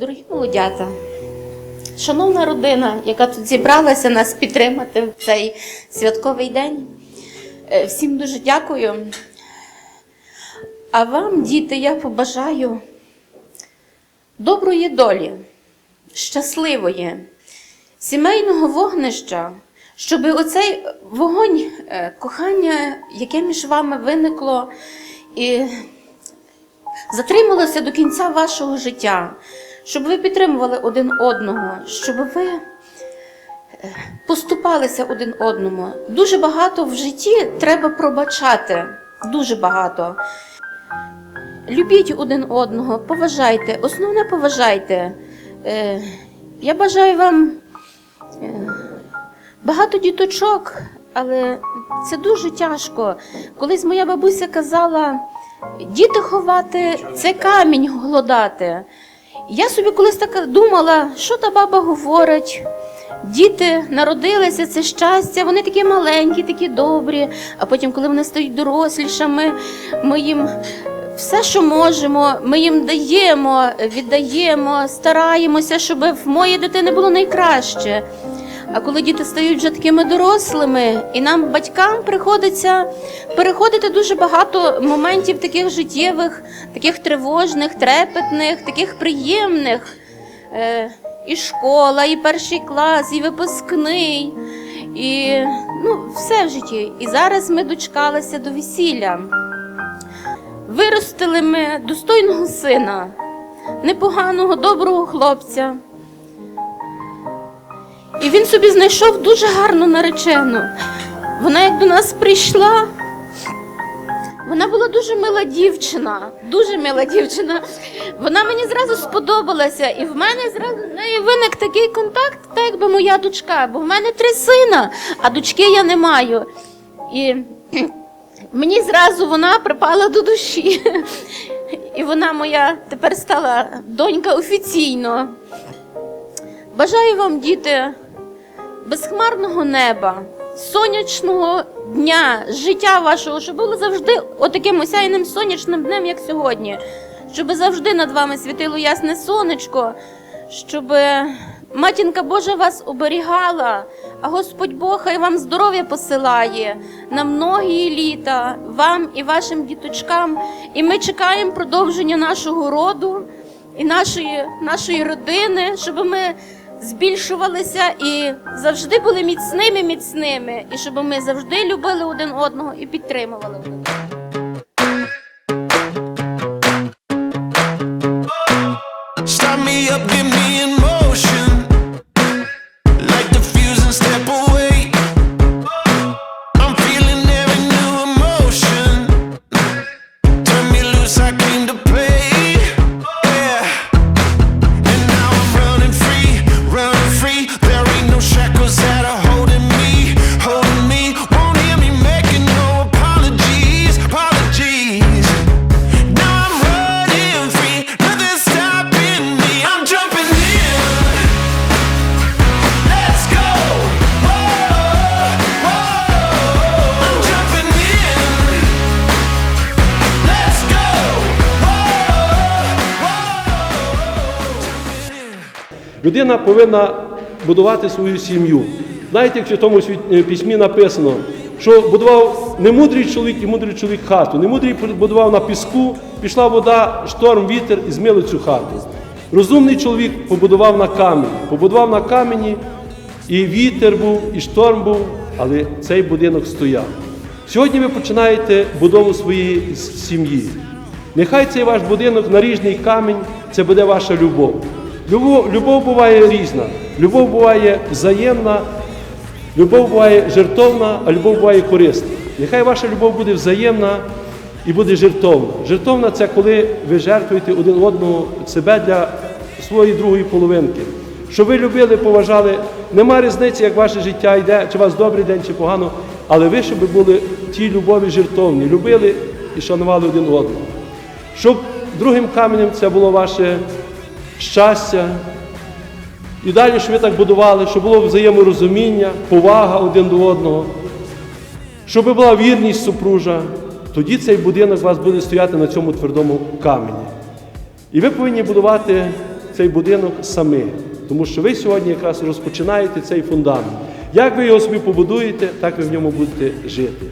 Дорогі молодята, шановна родина, яка тут зібралася нас підтримати в цей святковий день, е, всім дуже дякую. А вам, діти, я побажаю доброї долі, щасливої, сімейного вогнища, щоб оцей вогонь е, кохання, яке між вами виникло, і затрималося до кінця вашого життя, щоб ви підтримували один одного, щоб ви е, поступалися один одному. Дуже багато в житті треба пробачати. Дуже багато. Любіть один одного, поважайте, основне поважайте. Е, Я бажаю вам е, багато діточок, але це дуже тяжко. Колись моя бабуся казала, діти ховати це камінь голодати. Я собі колись так думала, що та баба говорить. Діти народилися, це щастя, вони такі маленькі, такі добрі. А потім, коли вони стають дорослішими, ми їм все, що можемо, ми їм даємо, віддаємо, стараємося, щоб в моєї дитини було найкраще. А коли діти стають вже такими дорослими, і нам, батькам, приходиться переходити дуже багато моментів таких життєвих, таких тривожних, трепетних, таких приємних. Е, і школа, і перший клас, і випускний, і ну, все в житті. І зараз ми дочекалися до весілля. Виростили ми достойного сина, непоганого, доброго хлопця. І він собі знайшов дуже гарну наречену. Вона як до нас прийшла. Вона була дуже мила дівчина, дуже мила дівчина. Вона мені зразу сподобалася, і в мене зразу з нею виник такий контакт, так якби моя дочка, бо в мене три сина, а дочки я не маю. І мені зразу вона припала до душі. І вона моя тепер стала донька офіційно. Бажаю вам, діти, безхмарного неба, сонячного дня, життя вашого, щоб було завжди отаким осяйним сонячним днем, як сьогодні. Щоб завжди над вами світило ясне сонечко, щоб матінка Божа вас оберігала, а Господь Бог хай вам здоров'я посилає на многі літа, вам і вашим діточкам. І ми чекаємо продовження нашого роду і нашої, нашої родини, щоб ми збільшувалися і завжди були міцними, міцними, і щоб ми завжди любили один одного і підтримували один одного. Me Людина повинна будувати свою сім'ю. Знаєте, як в тому е, письмі написано, що будував не мудрий чоловік і мудрий чоловік хату. Не мудрий будував на піску, пішла вода, шторм, вітер і змили цю хату. Розумний чоловік побудував на камені, побудував на камені, і вітер був, і шторм був, але цей будинок стояв. Сьогодні ви починаєте будову своєї сім'ї. Нехай цей ваш будинок наріжний камінь це буде ваша любов. Любов, любов буває різна. Любов буває взаємна, любов буває жертовна, а любов буває корисна. Нехай ваша любов буде взаємна і буде жертовна. Жертовна це коли ви жертвуєте один одного себе для своєї другої половинки. Щоб ви любили, поважали, нема різниці, як ваше життя йде, чи у вас добрий день, чи погано, але ви, щоб були ті любові жертовні, любили і шанували один одного. Щоб другим каменем це було ваше щастя. І далі, щоб ви так будували, щоб було взаєморозуміння, повага один до одного, щоб була вірність супружа, тоді цей будинок у вас буде стояти на цьому твердому камені. І ви повинні будувати цей будинок самі, тому що ви сьогодні якраз розпочинаєте цей фундамент. Як ви його собі побудуєте, так ви в ньому будете жити.